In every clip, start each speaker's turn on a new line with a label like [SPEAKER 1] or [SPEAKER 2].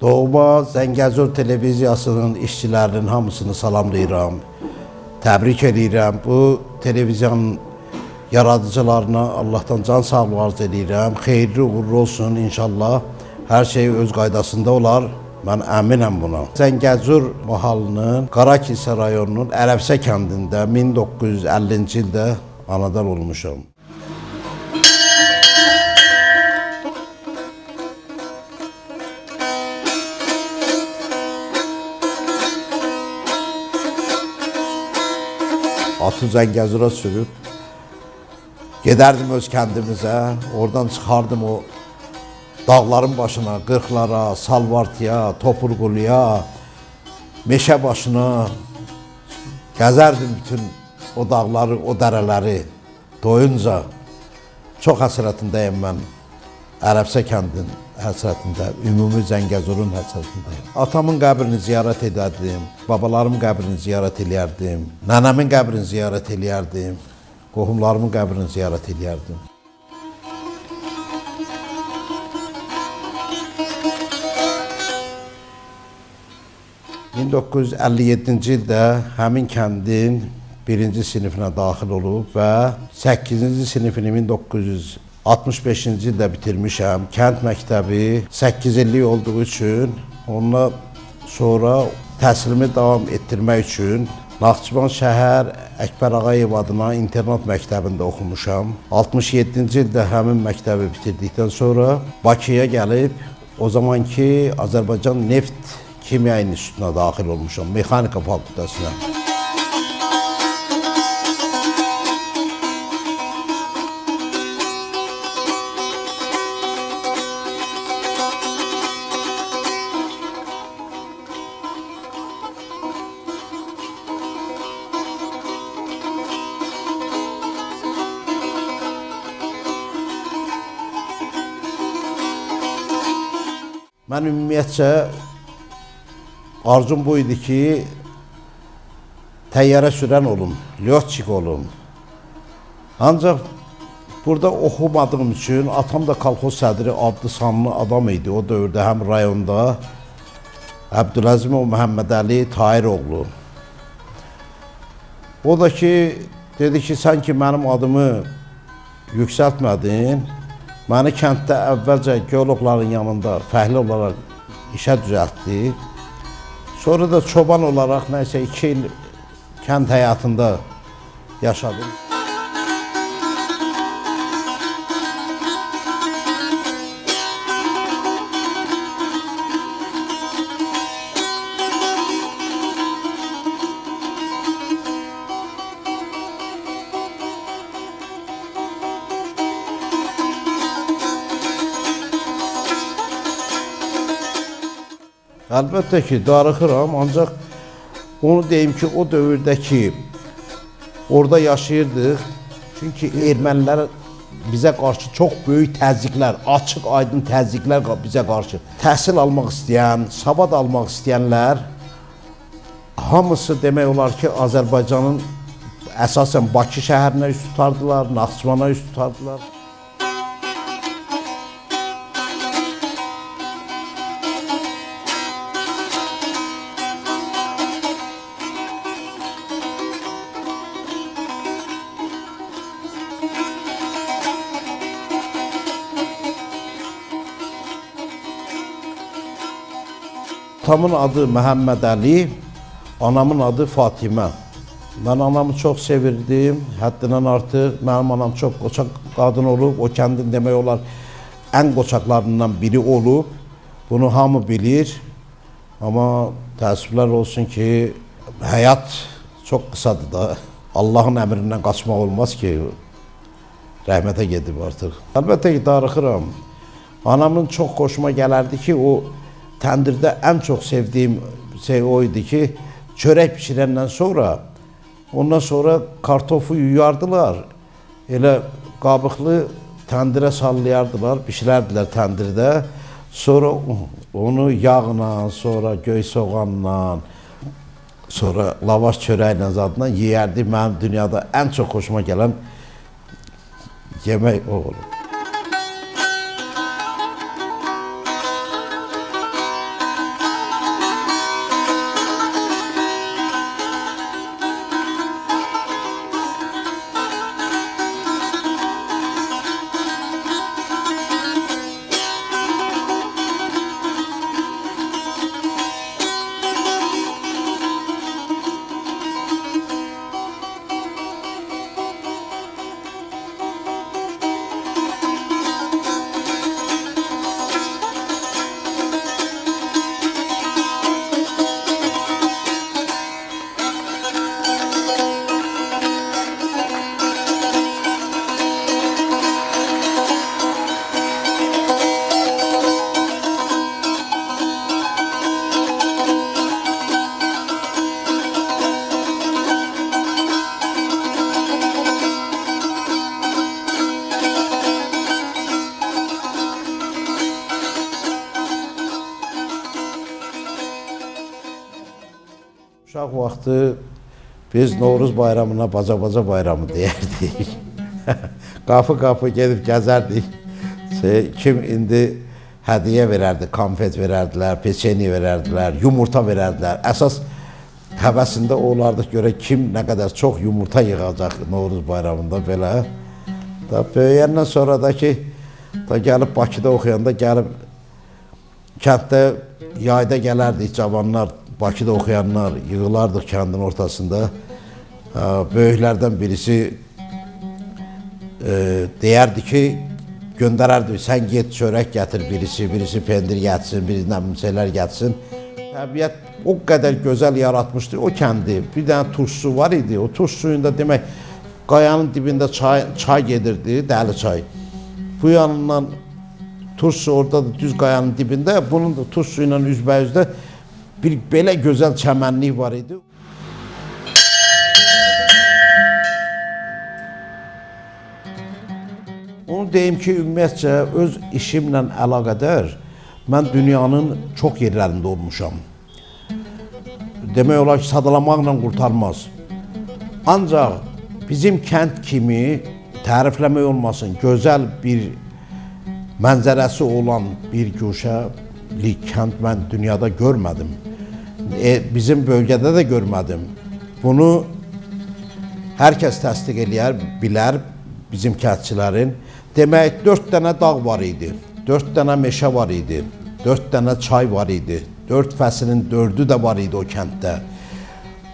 [SPEAKER 1] Doğma Zəngəzur televiziyasının işçilərinin hamısını salamlayıram. Təbrik edirəm. Bu televiziyanın yaradıcılarına Allahdan can sağlığı arz edirəm. Xeyirli uğurlu olsun inşallah. Hər şey öz qaydasında olar. Mən əminəm buna. Zəngəzur mahalının Qarakilsə rayonunun Ərəbsə kəndində 1950-ci ildə anadan olmuşam. Atı Zəngəzura sürüb gedərdim öz kəndimizə, oradan çıxardım o dağların başına, qırxlara, salvartıya, topurquluya, meşə başına gəzərdim bütün o dağları, o dərələri doyunca. Çox həsrətindəyim mən. Ərəbsə kəndin həsrətində, ümumi Zəngəzurun həsrətindəyim. Atamın qəbrini ziyarət edərdim, babalarımın qəbrini ziyarət edərdim, nənəmin qəbrini ziyarət edərdim, qohumlarımın qəbrini ziyarət edərdim. 1957-ci ildə həmin kəndin birinci sinifinə daxil olub və 8-ci sinifini 1965-ci ildə bitirmişəm. Kənd məktəbi 8 illik olduğu üçün ondan sonra təhsilimi davam etdirmək üçün Naxçıvan şəhər Əkbər Ağayev adına internat məktəbində oxumuşam. 67-ci ildə həmin məktəbi bitirdikdən sonra Bakıya gəlib o zamanki Azərbaycan Neft Kimya İnstitutuna daxil olmuşam, mexanika fakültəsinə. Mən ümumiyyətcə arzum bu idi ki, təyyarə sürən olum, lyoçik olum. Ancaq burada oxumadığım üçün atam da kolxoz sədri adlı adam idi o dövrdə həm rayonda Əbdüləzimov Məhəmmədəli Tahiroğlu. O da ki, dedi ki, sən ki mənim adımı yüksəltmədin, məni kənddə əvvəlcə geoloqların yanında fəhli olaraq işə düzəltdi. Sonra da çoban olaraq nəysə iki il kənd həyatında yaşadım. Əlbəttə ki, darıxıram, ancaq onu deyim ki, o dövrdəki orada yaşayırdıq. Çünki ermənilər bizə qarşı çox böyük təzyiqlər, açıq, aydın təzyiqlər bizə qarşı. Təhsil almaq istəyən, savad almaq istəyənlər hamısı demək olar ki, Azərbaycanın əsasən Bakı şəhərinə üst tutardılar, Naxçıvana üst tutardılar. Atamın adı Məhəmməd Əli, anamın adı Fatimə. Mən anamı çox sevirdim, həddindən artıq. Mənim anam çox qoçaq qadın olub, o kəndin demək olar ən qoçaqlarından biri olub. Bunu hamı bilir. Amma təəssüflər olsun ki, həyat çox qısadır da. Allahın əmrindən qaçmaq olmaz ki, rəhmətə gedib artıq. Əlbəttə ki, darıxıram. Anamın çox xoşuma gələrdi ki, o təndirdə ən çox sevdiyim şey o idi ki, çörək bişirəndən sonra ondan sonra kartofu yuyardılar. Elə qabıqlı təndirə sallayardılar, bişirərdilər təndirdə. Sonra onu yağla, sonra göy soğanla, sonra lavaş çörəklə zadla yeyərdi. Mənim dünyada ən çox xoşuma gələn yemək o olur. Uşaq vaxtı biz Novruz bayramına baca-baca bayramı deyərdik. Qapı-qapı gedib gəzərdik. Şey, kim indi hədiyyə verərdi, konfet verərdilər, peçeni verərdilər, yumurta verərdilər. Əsas həvəsində olardı görə kim nə qədər çox yumurta yığacaq Novruz bayramında belə. Da böyüyəndən sonra da ki, da gəlib Bakıda oxuyanda gəlib kənddə yayda gələrdik cavanlar, Bakıda oxuyanlar yığılardıq kəndin ortasında. Ha, Böyüklərdən birisi e, deyərdi ki, göndərərdi, sən get çörək gətir birisi, birisi pendir gətsin, birisi nə bilim şeylər gətsin. Təbiət o qədər gözəl yaratmışdı o kəndi. Bir dənə turş su var idi. O turş suyunda demək qayanın dibində çay, çay gedirdi, dəli çay. Bu yanından turş su orada da düz qayanın dibində, bunun da turş su ilə üzbəyüzdə bir belə gözəl çəmənlik var idi. Onu deyim ki, ümumiyyətcə öz işimlə əlaqədar mən dünyanın çox yerlərində olmuşam. Demək olar ki, sadalamaqla qurtarmaz. Ancaq bizim kənd kimi tərifləmək olmasın, gözəl bir mənzərəsi olan bir güşəli kənd mən dünyada görmədim. E, bizim bölgədə də görmədim. Bunu hər kəs təsdiq eləyər, bilər bizim kəndçilərin. Demək 4 dənə dağ var idi. 4 dənə meşə var idi. 4 dənə çay var idi. 4 fəslin 4-ü də var idi o kənddə.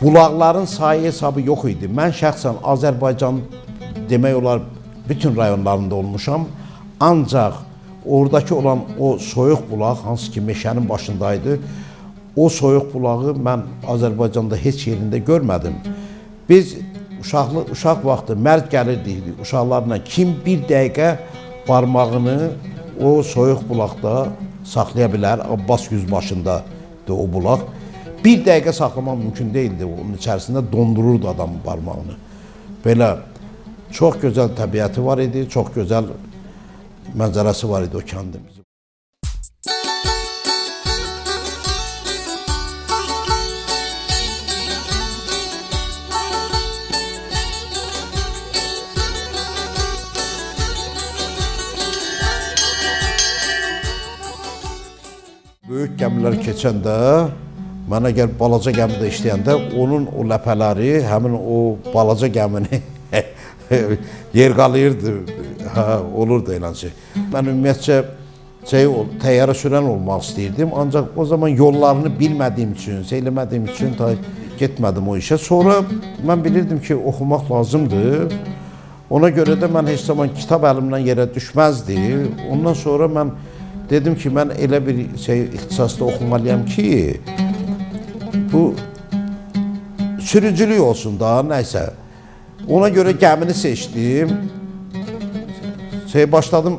[SPEAKER 1] Bulaqların sayı hesabı yox idi. Mən şəxsən Azərbaycan demək olar bütün rayonlarında olmuşam. Ancaq oradakı olan o soyuq bulaq hansı ki meşənin başındaydı. O soyuq bulağı mən Azərbaycanda heç yerində görmədim. Biz uşaqlı uşaq vaxtı mərd gəlirdik uşaqlarla kim bir dəqiqə barmağını o soyuq bulaqda saxlaya bilər. Abbas yüzbaşında o bulaq. Bir dəqiqə saxlamaq mümkün deyildi. Onun içərisində dondururdu adam barmağını. Belə çox gözəl təbiəti var idi, çox gözəl mənzərəsi var idi o kəndin. Böyük gəmilər keçəndə mən əgər balaca gəmidə işləyəndə onun o ləpələri həmin o balaca gəmini yerqalayırdı. Hə, olurdu elə şey. Mən ümumiyyətcə şey təyyarə sürən olmaq istəyirdim, ancaq o zaman yollarını bilmədiyim üçün, seyləmədiyim üçün ta getmədim o işə. Sonra mən bilirdim ki, oxumaq lazımdır. Ona görə də mən heç zaman kitab əlimdən yerə düşməzdi. Ondan sonra mən dedim ki, mən elə bir şey ixtisasda oxumalıyam ki, bu sürücülük olsun da, nəysə. Ona görə gəmini seçdim. Şey başladım.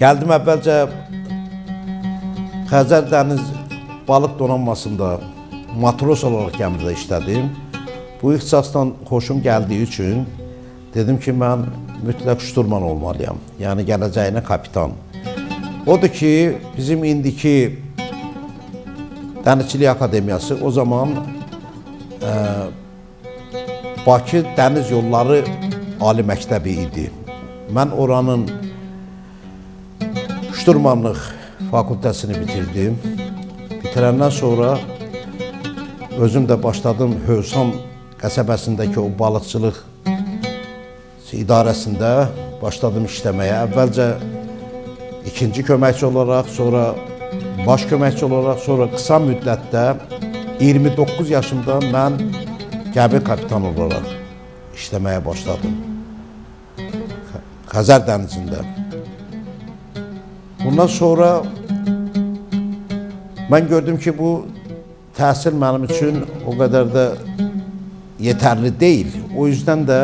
[SPEAKER 1] Gəldim əvvəlcə Xəzər dəniz balıq donanmasında matros olaraq gəmidə işlədim. Bu ixtisasdan xoşum gəldiyi üçün dedim ki, mən mütləq şturman olmalıyam. Yəni gələcəyinə kapitan. Odur ki, bizim indiki Dənizçilik Akademiyası o zaman ə, Bakı Dəniz Yolları Ali Məktəbi idi. Mən oranın şturmanlıq fakültəsini bitirdim. Bitirəndən sonra özüm də başladım Hövsan qəsəbəsindəki o balıqçılıq idarəsində başladım işləməyə. Əvvəlcə ikinci köməkçi olaraq, sonra baş köməkçi olaraq, sonra qısa müddətdə 29 yaşımda mən gəmi kapitan olaraq işləməyə başladım. Xə- Xəzər dənizində. Bundan sonra mən gördüm ki, bu təhsil mənim üçün o qədər də yetərli deyil. O yüzden də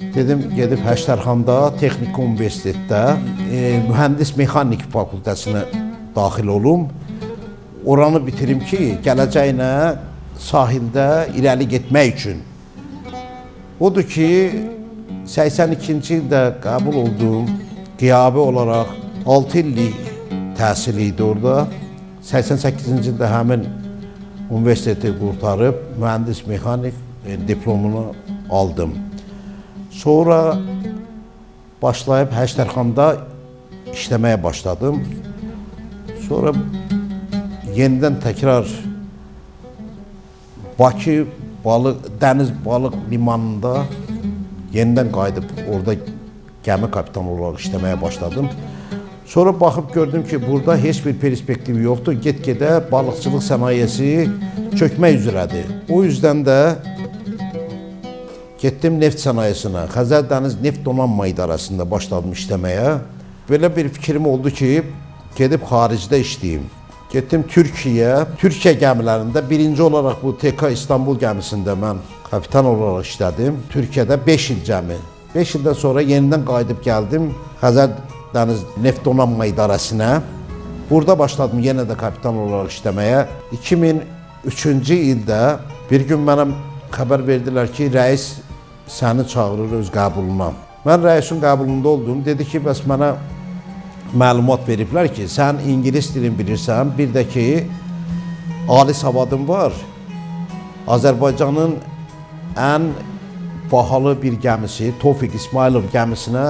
[SPEAKER 1] dedim gedib Həştərxanda Texniki Universitetdə e, mühəndis mexanik fakültəsinə daxil olum. Oranı bitirim ki, gələcəyinə sahildə irəli getmək üçün. Odur ki, 82-ci ildə qəbul oldum. Qiyabi olaraq 6 illik təhsil idi orada. 88-ci ildə həmin universiteti qurtarıb mühəndis mexanik e, diplomunu aldım. Sonra başlayıb Həştərxanda işləməyə başladım. Sonra yenidən təkrar Bakı balıq dəniz balıq limanında yenidən qayıdıb orada gəmi kapitanı olaraq işləməyə başladım. Sonra baxıb gördüm ki, burada heç bir perspektiv yoxdur. Get-gedə balıqçılıq sənayesi çökmək üzrədir. O yüzden də getdim neft sənayesinə. Xəzər Dəniz Neft Donanma İdarəsində başladım işləməyə. Belə bir fikrim oldu ki, gedib xaricdə işləyim. Getdim Türkiyə. Türkiyə gəmilərində birinci olaraq bu TK İstanbul gəmisində mən kapitan olaraq işlədim. Türkiyədə 5 il cəmi. 5 ildən sonra yenidən qayıdıb gəldim Xəzər Dəniz Neft Donanma İdarəsinə. Burada başladım yenə də kapitan olaraq işləməyə. 2003-cü ildə bir gün mənə xəbər verdilər ki, rəis səni çağırır öz qəbuluna. Mən rəisin qəbulunda oldum. Dedi ki, bəs mənə məlumat veriblər ki, sən ingilis dilini bilirsən, bir də ki, ali savadın var. Azərbaycanın ən bahalı bir gəmisi, Tofiq İsmailov gəmisinə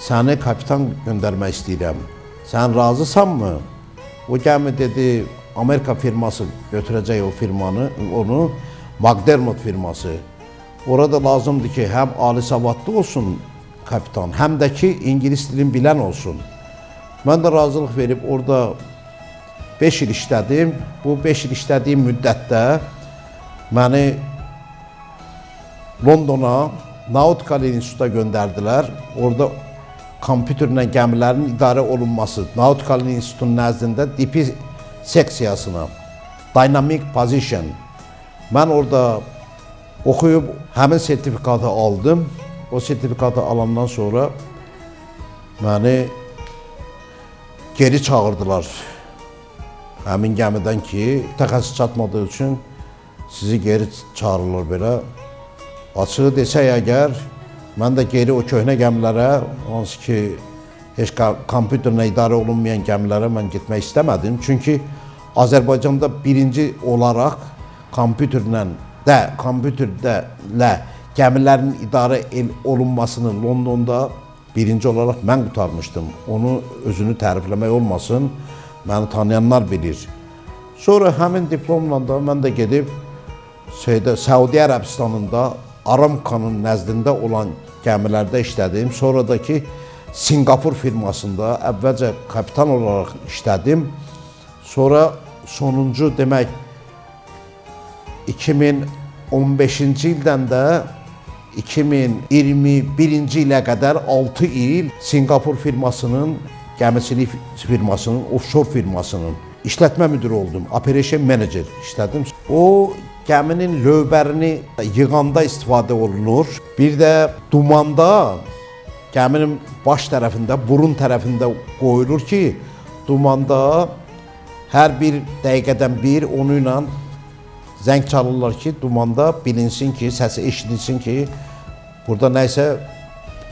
[SPEAKER 1] səni kapitan göndərmək istəyirəm. Sən razısanmı? O gəmi dedi, Amerika firması götürəcək o firmanı, onu McDermott firması. Orada lazımdır ki, həm ali savadlı olsun kapitan, həm də ki, ingilis dilini bilən olsun. Mən də razılıq verib orada 5 il işlədim. Bu 5 il işlədiyim müddətdə məni Londona Nautikal İnstitut'a göndərdilər. Orada kompüterlə gəmilərin idarə olunması Nautikal İnstitutun nəzdində DP seksiyasına Dynamic Position. Mən orada oxuyub həmin sertifikatı aldım. O sertifikatı alandan sonra məni geri çağırdılar. Həmin gəmidən ki, təxəssüs çatmadığı üçün sizi geri çağırırlar belə. Açığı desək əgər, mən də geri o köhnə gəmilərə, hansı ki, heç kompüterlə idarə olunmayan gəmilərə mən getmək istəmədim. Çünki Azərbaycanda birinci olaraq kompüterlə də, kompüterdə lə gəmilərin idarə olunmasını Londonda birinci olaraq mən qutarmışdım. Onu özünü tərifləmək olmasın, məni tanıyanlar bilir. Sonra həmin diplomla da mən də gedib şeydə Səudi Ərəbistanında Aramkanın nəzdində olan gəmilərdə işlədim. Sonra Singapur firmasında əvvəlcə kapitan olaraq işlədim. Sonra sonuncu demək 2015-ci ildən də 2021-ci ilə qədər 6 il Singapur firmasının gəmiçilik firmasının, offshore firmasının işlətmə müdiri oldum. Operation manager işlədim. O gəminin lövbərini yığanda istifadə olunur. Bir də dumanda gəminin baş tərəfində, burun tərəfində qoyulur ki, dumanda hər bir dəqiqədən bir onu zəng çalırlar ki, dumanda bilinsin ki, səsi eşidilsin ki, burada nəysə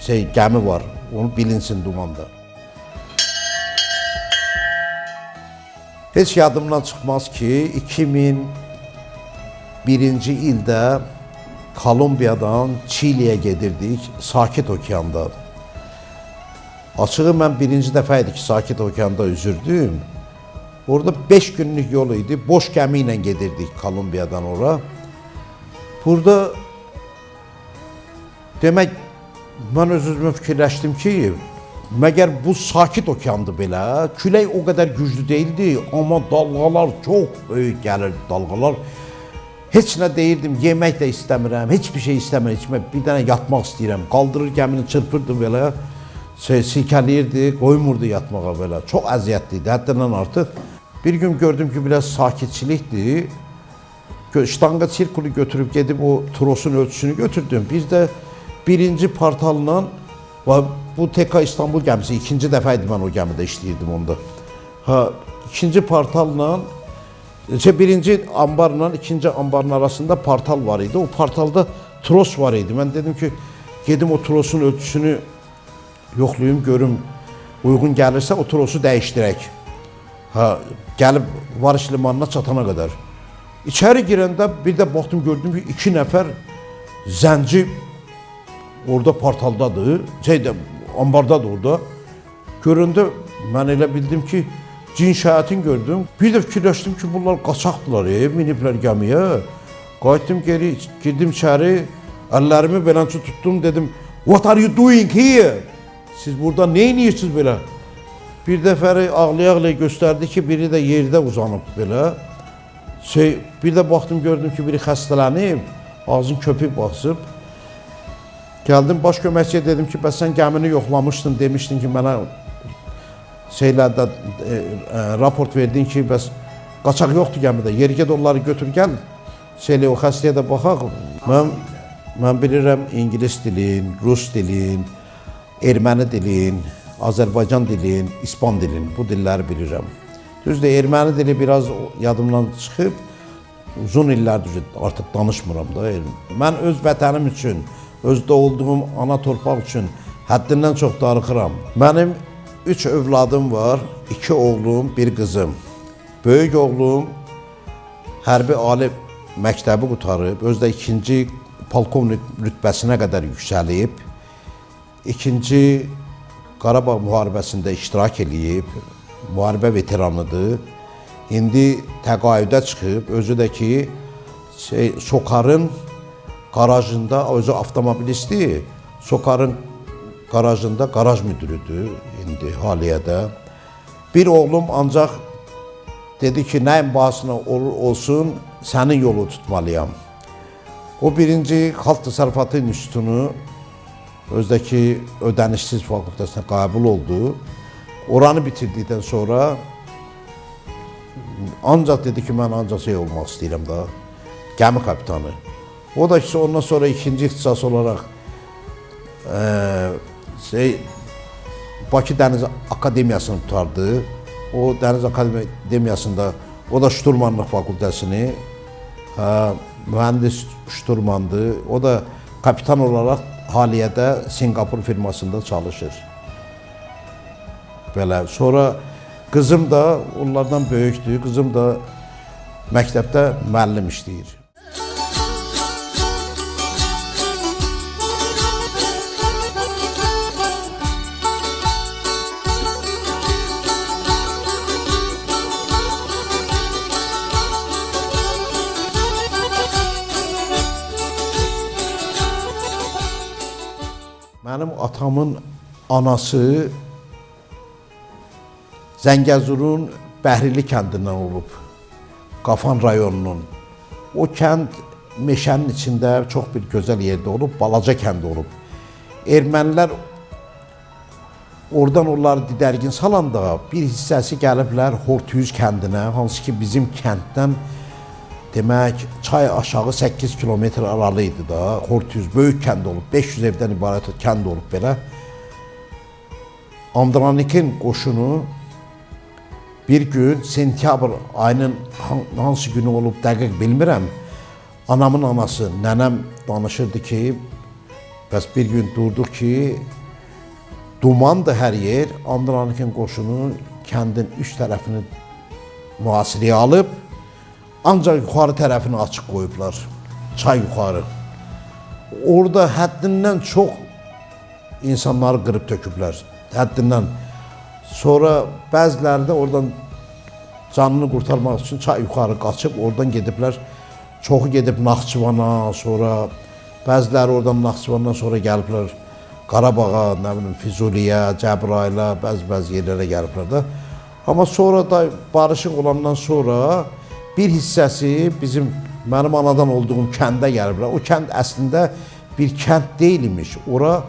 [SPEAKER 1] şey gəmi var. Onu bilinsin dumanda. Heç yadımdan çıxmaz ki, 2001-ci ildə Kolumbiyadan Çiliyə gedirdik, Sakit Okeanda. Açığı mən birinci dəfə idi ki, Sakit Okeanda üzürdüm. Orada 5 günlük yol idi. Boş gəmi ilə gedirdik Kolumbiyadan ora. Burada demək mən öz-özümə ki, məgər bu sakit okeandı belə, külək o qədər güclü değildi, amma dalğalar çox böyük gəlirdi dalğalar. Heç nə deyirdim, yemək də istəmirəm, heç bir şey istəmirəm, içmək, bir dənə yatmaq istəyirəm. Qaldırır gəmini çırpırdım belə, şey, silkələyirdi, qoymurdu yatmağa belə. Çox əziyyətli idi, həddindən artıq. Bir gün gördüm ki, biraz sakitçilikdir. Gö- Ştanga sirkulu götürüb gedib o trosun ölçüsünü götürdüm. Bir də birinci və bu TK İstanbul gəmisi ikinci idi mən o gəmidə işləyirdim onda. Ha, ikinci portalla şey, birinci ambarla ikinci ambarın arasında portal var idi. O portalda tros var idi. Mən dedim ki, gedim o trosun ölçüsünü yoxlayım, görüm uyğun gəlirsə o trosu dəyişdirək. Ha, gəlib Varış limanına çatana qədər. İçeri girəndə bir də baxdım gördüm ki, iki nəfər zənci orada portaldadır. Şeydə ambardadır orada. Görəndə mən elə bildim ki, cin şəhətin gördüm. Bir də fikirləşdim ki, bunlar qaçaqdılar, e, miniblər gəmiyə. Qayıtdım geri, girdim içəri, əllərimi beləncə tutdum, dedim, "What are you doing here?" Siz burada nə edirsiniz belə? Bir dəfə ağlaya-ağlaya göstərdi ki, biri də yerdə uzanıb belə. Şey, bir də baxdım gördüm ki, biri xəstələnib, ağzın köpük basıb. Gəldim baş köməkçiyə dedim ki, bəs sən gəmini yoxlamışdın, demişdin ki, mənə şeylərdə e, e, raport verdin ki, bəs qaçaq yoxdur gəmidə. Yeri ged onları götür gəl. Şeylə o xəstəyə də baxaq. Mən mən bilirəm ingilis dilin, rus dilin, erməni dilin, Azərbaycan dilin, İspan dilin bu dilləri bilirəm. Düzdür, erməni dili biraz yadımdan çıxıb uzun illərdir artıq danışmıram da. Mən öz vətənim üçün, öz doğulduğum ana torpaq üçün həddindən çox darıxıram. Mənim üç övladım var, iki oğlum, bir qızım. Böyük oğlum hərbi ali məktəbi qutarıb, özdə ikinci polkovnik rütbəsinə qədər yüksəlib. İkinci Qarabağ müharibəsində iştirak eləyib, müharibə veteranıdır. İndi təqaüdə çıxıb, özü də ki, şey, Sokarın qarajında, özü avtomobilistdir. Sokarın qarajında qaraj müdürüdür indi haliyyədə. Bir oğlum ancaq dedi ki, nəyin bahasına olur olsun, sənin yolu tutmalıyam. O birinci Xalq Təsərrüfatı İnstitutunu özdəki ödənişsiz fakültəsinə qəbul oldu. Oranı bitirdikdən sonra ancaq dedi ki, mən ancaq şey olmaq istəyirəm da, gəmi kapitanı. O da ki, ondan sonra ikinci ixtisas olaraq eee şey Bakı Dəniz Akademiyasını tutardı. O Dəniz Akademiyasında o da şturmanlıq fakültəsini hə, mühəndis şturmandı. O da kapitan olaraq haliyyədə Singapur firmasında çalışır. Belə. Sonra qızım da onlardan böyükdür. Qızım da məktəbdə müəllim işləyir. Atamın anası Zəngəzurun Bəhrili kəndindən olub. Qafan rayonunun. O kənd meşənin içində çox bir gözəl yerdə olub, balaca kənd olub. Ermənilər oradan onları didərgin salanda bir hissəsi gəliblər Hortuyuz kəndinə, hansı ki bizim kənddən demək çay aşağı 8 kilometr aralı idi da. Hortuyuz böyük kənd olub, 500 evdən ibarət kənd olub belə. Andranikin qoşunu bir gün sentyabr ayının han- hansı günü olub dəqiq bilmirəm. Anamın anası, nənəm danışırdı ki, bəs bir gün durduq ki, dumandır hər yer. Andranikin qoşunu kəndin üç tərəfini mühasirəyə alıb, ancaq yuxarı tərəfini açıq qoyublar. Çay yuxarı. Orada həddindən çox insanları qırıb töküblər. Həddindən. Sonra bəziləri də oradan canını qurtarmaq üçün çay yuxarı qaçıb oradan gediblər. Çoxu gedib Naxçıvana, sonra bəziləri oradan Naxçıvandan sonra gəliblər Qarabağa, nə bilim Füzuliyə, Cəbrayıla, bəzi-bəzi yerlərə gəliblər də. Amma sonra da barışıq olandan sonra bir hissəsi bizim mənim anadan olduğum kəndə gəliblər. O kənd əslində bir kənd deyilmiş. Ora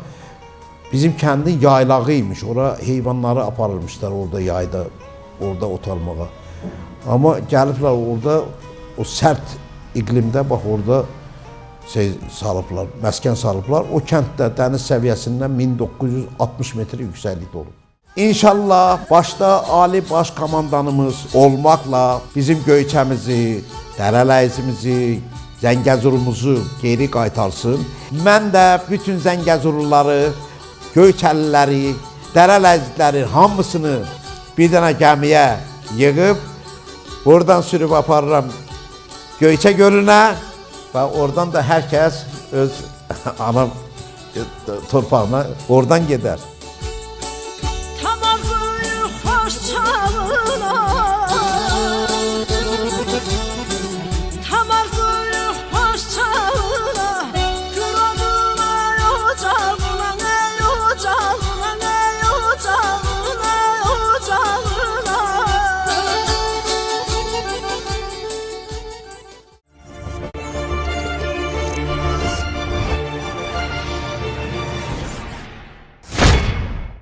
[SPEAKER 1] bizim kəndin yaylağı imiş. Ora heyvanları aparırmışlar orada yayda, orada otarmağa. Amma gəliblər orada o sərt iqlimdə bax orada şey salıblar, məskən salıblar. O kənddə dəniz səviyyəsindən 1960 metr yüksəklikdə olub. İnşallah başda Ali Baş Komandanımız olmaqla bizim Göyçəmizi, Dərələyizimizi, Zəngəzurumuzu geri qaytarsın. Mən də bütün Zəngəzurluları, Göyçəliləri, Dərələyizləri hamısını bir dənə gəmiyə yığıb buradan sürüb aparıram Göyçe Gölü'ne ve oradan da herkes öz anam torpağına oradan gider.